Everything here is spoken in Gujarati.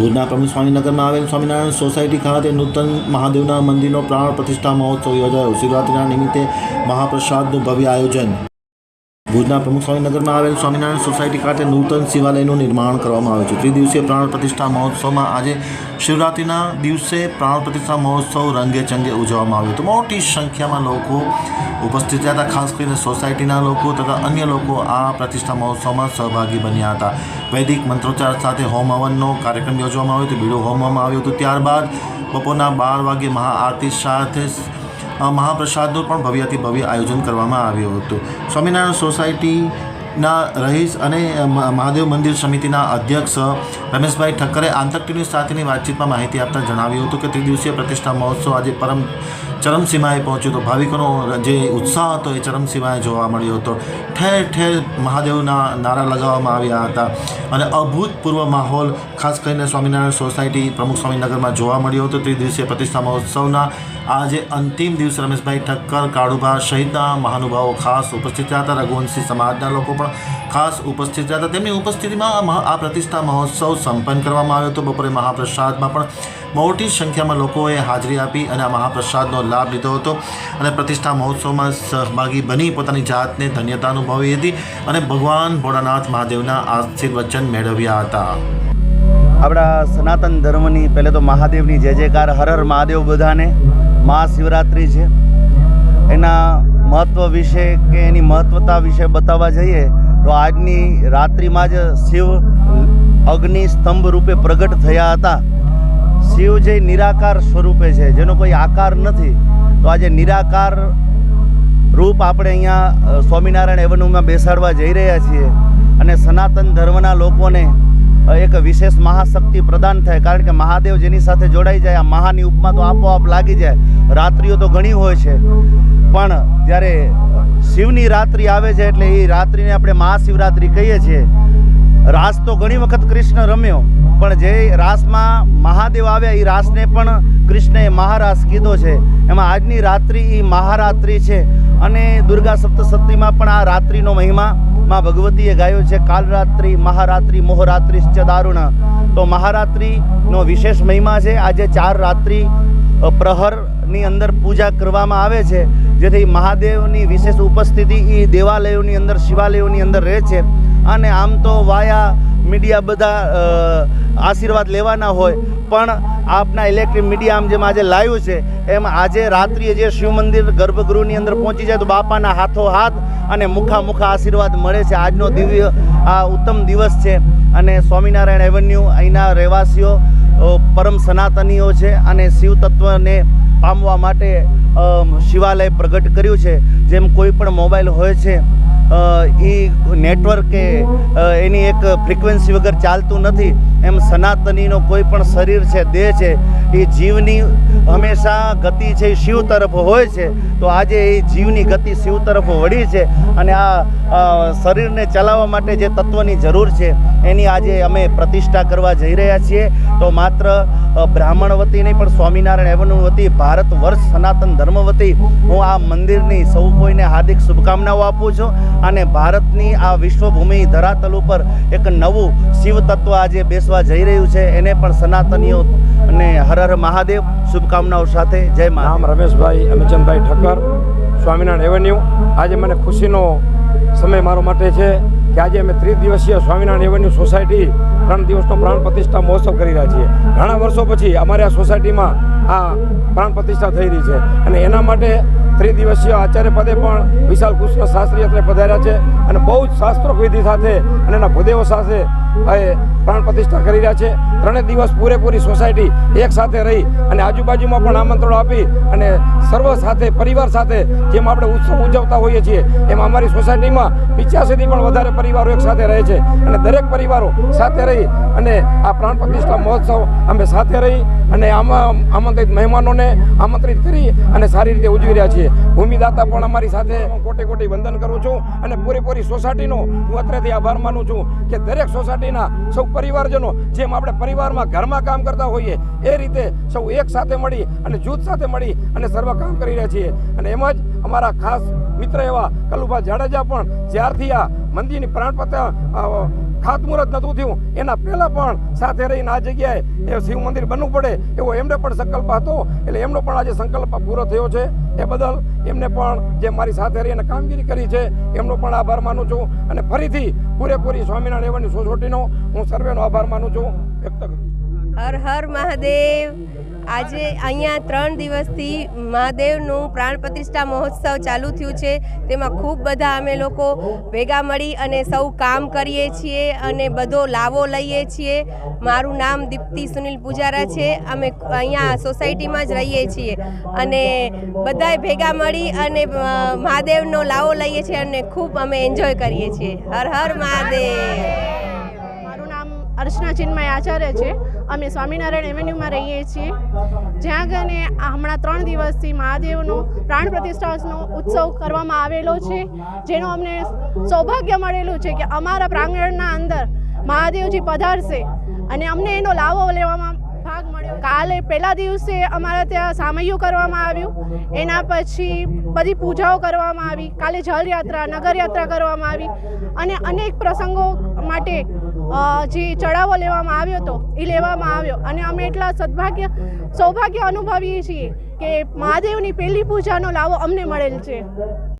ભુજના પ્રમુખ સ્વામીનગરમાં આવેલ સ્વામિનારાયણ સોસાયટી ખાતે નૂતન મહાદેવના મંદિરનો પ્રાણ પ્રતિષ્ઠા મહોત્સવ યોજાયો. શિવરાત્રિના નિમિત્તે મહાપ્રસાદનું ભવ્ય આયોજન ભુજના પ્રમુખ સ્વામીનગરમાં આવેલ સ્વામિનારાયણ સોસાયટી ખાતે નૂતન શિવાલયનું નિર્માણ કરવામાં આવ્યું છે. ત્રિદિવસીય પ્રાણ પ્રતિષ્ઠા મહોત્સવમાં આજે શિવરાત્રિના દિવસે પ્રાણ પ્રતિષ્ઠા મહોત્સવ રંગે ચંગે ઉજવવામાં આવ્યો હતો. મોટી સંખ્યામાં લોકો ઉપસ્થિત હતા, ખાસ કરીને સોસાયટીના લોકો તથા અન્ય લોકો આ પ્રતિષ્ઠા મહોત્સવમાં સહભાગી બન્યા હતા. વૈદિક મંત્રોચ્ચાર સાથે હોમ હવનનો કાર્યક્રમ યોજવામાં આવ્યો હતો. ભીડો હોમવામાં આવ્યો હતો. ત્યારબાદ બપોરના બાર વાગે મહાઆરતી સાથે મહાપ્રસાદનું પણ ભવ્યથી ભવ્ય આયોજન કરવામાં આવ્યું હતું. સ્વામિનારાયણ સોસાયટીના રહીશ અને મહાદેવ મંદિર સમિતિના અધ્યક્ષ રમેશભાઈ ઠક્કરે ટીવી સાથેની વાતચીતમાં માહિતી આપતા જણાવ્યું હતું કે ત્રિદિવસીય પ્રતિષ્ઠા મહોત્સવ આજે પરમ ચરમસીમાએ પહોંચ્યો હતો. ભાવિકોનો જે ઉત્સાહ હતો એ ચરમસીમાએ જોવા મળ્યો હતો. ઠેર ઠેર મહાદેવના નારા લગાવવામાં આવ્યા હતા અને અભૂતપૂર્વ માહોલ, ખાસ કરીને સ્વામિનારાયણ સોસાયટી પ્રમુખ સ્વામીનગરમાં જોવા મળ્યો હતો. ત્રિદિવસીય પ્રતિષ્ઠા મહોત્સવના આજે અંતિમ દિવસ રમેશભાઈ ઠક્કર કાળુભા સહિતના મહાનુભાવો ખાસ ઉપસ્થિત રહ્યા હતા. રઘુવંશી સમાજના લોકો પણ ખાસ ઉપસ્થિત રહ્યા હતા. તેમની ઉપસ્થિતિમાં આ પ્રતિષ્ઠા મહોત્સવ સંપન્ન કરવામાં આવ્યો હતો. બપોરે મહાપ્રસાદમાં પણ મોટી સંખ્યામાં લોકોએ હાજરી આપી અને આ મહાપ્રસાદનો લાભ લીધો હતો અને પ્રતિષ્ઠા મહોત્સવમાં સહભાગી બની પોતાની જાતને ધન્યતા અનુભવી હતી અને ભગવાન ભોળાનાથ મહાદેવના આશીર્વચન મેળવ્યા હતા. આપણા સનાતન ધર્મની પહેલે તો મહાદેવની જય જયકાર, હર હર મહાદેવ બધાને. મહાશિવરાત્રિ છે. એના મહત્ત્વ વિશે કે એની મહત્વતા વિશે બતાવવા જઈએ, તો આજની રાત્રિમાં જ શિવ અગ્નિ સ્તંભ રૂપે પ્રગટ થયા હતા. શિવ જે નિરાકાર સ્વરૂપે છે, જેનો કોઈ આકાર નથી, તો આજે નિરાકાર રૂપ આપણે અહીંયા સ્વામિનારાયણ એવન્યુમાં બેસાડવા જઈ રહ્યા છીએ. અને સનાતન ધર્મના લોકોને એક વિશેષ મહાશક્તિ પ્રદાન થાય, કારણ કે મહાદેવ જેની સાથે જોડાઈ જાય, આ મહાની ઉપમા તો આપોઆપ લાગી જાય. રાત્રિઓ તો ઘણી હોય છે. પણ જ્યારે શિવની રાત્રિ આવે છે એટલે એ રાત્રિને આપણે મહાશિવરાત્રિ કહીએ છીએ. રાસ તો ઘણી વખત કૃષ્ણ રમ્યો, પણ જે રાસમાં મહાદેવ આવ્યા, એ રાસને પણ કૃષ્ણએ મહારાસ કીધો છે. એમાં આજની રાત્રિ એ મહારાત્રિ છે. અને દુર્ગા સપ્તસતીમાં પણ આ રાત્રિનો મહિમા માં ભગવતીએ ગાયો છે, કાલરાત્રિ, મહારાત્રિ મોહરાત્રિ દારુણ. તો મહારાત્રિનો વિશેષ મહિમા છે. આજે ચાર રાત્રિ પ્રહરની અંદર પૂજા કરવામાં આવે છે. જેથી મહાદેવની વિશેષ ઉપસ્થિતિ એ દેવાલયોની અંદર, શિવાલયોની અંદર રહે છે. અને આમ તો વાયા મીડિયા બધા આશીર્વાદ લેવાના હોય, પણ આપના ઇલેક્ટ્રિક મીડિયા આમ જેમ આજે લાઈવ છે, એમ આજે રાત્રિએ જે શિવ મંદિર ગર્ભગૃહની અંદર પહોંચી જાય તો બાપાના હાથો હાથ અને મુખા મુખા આશીર્વાદ મળે છે. આજનો દિવ્ય, આ ઉત્તમ દિવસ છે. અને સ્વામિનારાયણ એવન્યુ અહીંના રહેવાસીઓ પરમ સનાતનીઓ છે અને શિવ તત્વને પામવા માટે શિવાલય પ્રગટ કર્યું છે. જેમ કોઈ પણ મોબાઈલ હોય છે એ નેટવર્ક એની એક ફ્રિકવન્સી વગર ચાલતું નથી. એમ સનાતનીનો કોઈ પણ શરીર છે, દેહ છે એ જીવની હંમેશા ગતિ છે એ શિવ તરફ હોય છે. તો આજે એ જીવની ગતિ શિવ તરફ વળી છે અને આ શરીરને ચલાવવા માટે જે તત્વની જરૂર છે એની આજે અમે પ્રતિષ્ઠા કરવા જઈ રહ્યા છીએ. તો માત્ર બ્રાહ્મણ વતી નહીં, પણ સ્વામિનારાયણ એવનું વતી, ભારત વર્ષ સનાતન ધર્મ વતી હું આ મંદિરની સૌ કોઈને હાર્દિક શુભકામનાઓ આપું છું. અને ભારતની આ વિશ્વભૂમિ ધરાતલ ઉપર એક નવું શિવ તત્વ આજે બેસવા જઈ રહ્યું છે. એને પણ સનાતનીઓ અને હર હર મહાદેવ શુભકામનાઓ સાથે જય નામ રમેશભાઈ અમિચંદભાઈ ઠક્કર, સ્વામિનારાયણ એવન્યુ આજે મને ખુશીનો સમય મારો માટે છે. કે આજે અમે ત્રિદિવસીય સ્વામિનારાયણ એવન્યુ સોસાયટી ત્રણ દિવસનો પ્રાણ પ્રતિષ્ઠા મહોત્સવ કરી રહ્યા છીએ. ઘણા વર્ષો પછી અમારે આ સોસાયટીમાં આ પ્રાણ પ્રતિષ્ઠા થઈ રહી છે. અને એના માટે ત્રિદિવસીય આચાર્ય પદે પણ વિશાલ કૃષ્ણ શાસ્ત્રી અત્રે પધાર્યા છે. અને બહુ જ શાસ્ત્રોક વિધિ સાથે અને એના ભૂદેવો સાથે પ્રાણ પ્રતિષ્ઠા કરી રહ્યા છે. ત્રણેય દિવસ પૂરેપૂરી સોસાયટી એક સાથે રહી અને આજુબાજુમાં પણ આમંત્રણ આપી અને સર્વ સાથે, પરિવાર સાથે જેમ આપણે ઉત્સવ ઉજવતા હોઈએ છીએ, એમ અમારી સોસાયટીમાં પિચ્યાસીથી પણ વધારે પરિવારો એક સાથે રહે છે. અને દરેક પરિવારો સાથે રહી અને આ પ્રાણ પ્રતિષ્ઠા મહોત્સવ અમે સાથે રહી અને આમાં આમંત્રિત મહેમાનોને આમંત્રિત કરી અને સારી રીતે ઉજવી રહ્યા છીએ. ભૂમિદાતા પણ અમારી સાથે કોટી કોટી વંદન કરું છું અને પૂરેપૂરી સોસાયટીનો હું અત્રેથી આભાર માનું છું કે દરેક સોસાયટીના સૌ પરિવારજનો, જેમ આપણે પરિવારમાં ઘરમાં કામ કરતા હોઈએ, એ રીતે સૌ એક સાથે મળી અને જૂથ સાથે મળી અને સર્વ કામ કરી રહ્યા છીએ. અને એમ જ અમારા ખાસ મિત્ર એવા કલુભા જાડેજા પણ જ્યારથી આ મંદિરની પ્રાણ ખાતમુહૂર્ત નહોતું થયું. એના પહેલાં પણ સાથે રહીને આ જગ્યાએ એ શિવ મંદિર બનવું પડે એવો એમને પણ સંકલ્પ હતો. એટલે એમનો પણ આજે સંકલ્પ પૂરો થયો છે. એ બદલ એમને પણ જે મારી સાથે રહીને કામગીરી કરી છે, એમનો પણ આભાર માનું છું. અને ફરીથી પૂરેપૂરી સ્વામિનારાયણ એવાની સોસાયટીનો હું સર્વેનો આભાર માનું છું. વ્યક્ત કરું હર હર મહાદેવ. આજે અહીંયા ત્રણ દિવસથી મહાદેવનું પ્રાણ પ્રતિષ્ઠા મહોત્સવ ચાલુ થયું છે. તેમાં ખૂબ બધા અમે લોકો ભેગા મળી અને સૌ કામ કરીએ છીએ અને બધો લાવો લઈએ છીએ. મારું નામ દીપ્તિ સુનિલ પૂજારા છે. અમે અહીંયા સોસાયટીમાં જ રહીએ છીએ. અને બધાય ભેગા મળી અને મહાદેવનો લાવો લઈએ છીએ અને ખૂબ અમે એન્જોય કરીએ છીએ. હર હર મહાદેવ. મારું નામ અર્ચના ચિન્મય આચાર્ય છે. અમે સ્વામિનારાયણ એવન્યુમાં રહીએ છીએ. જ્યાં ગને હમણાં ત્રણ દિવસથી મહાદેવનો પ્રાણ પ્રતિષ્ઠાનો ઉત્સવ કરવામાં આવેલો છે. જેનો અમને સૌભાગ્ય મળેલું છે કે અમારા પ્રાંગણના અંદર મહાદેવજી પધારશે અને અમને એનો લાવો લેવામાં ભાગ મળ્યો. કાલે પહેલા દિવસે અમારા ત્યાં સામૈયું કરવામાં આવ્યું. એના પછી બધી પૂજાઓ કરવામાં આવી. કાલે જલયાત્રા, નગરયાત્રા કરવામાં આવી અને અનેક પ્રસંગો માટે જે ચડાવો લેવામાં આવ્યો હતો, એ લેવામાં આવ્યો. અને અમે એટલા સદભાગ્ય, સૌભાગ્ય અનુભવીએ છીએ કે મહાદેવની પહેલી પૂજાનો લાવો અમને મળેલ છે.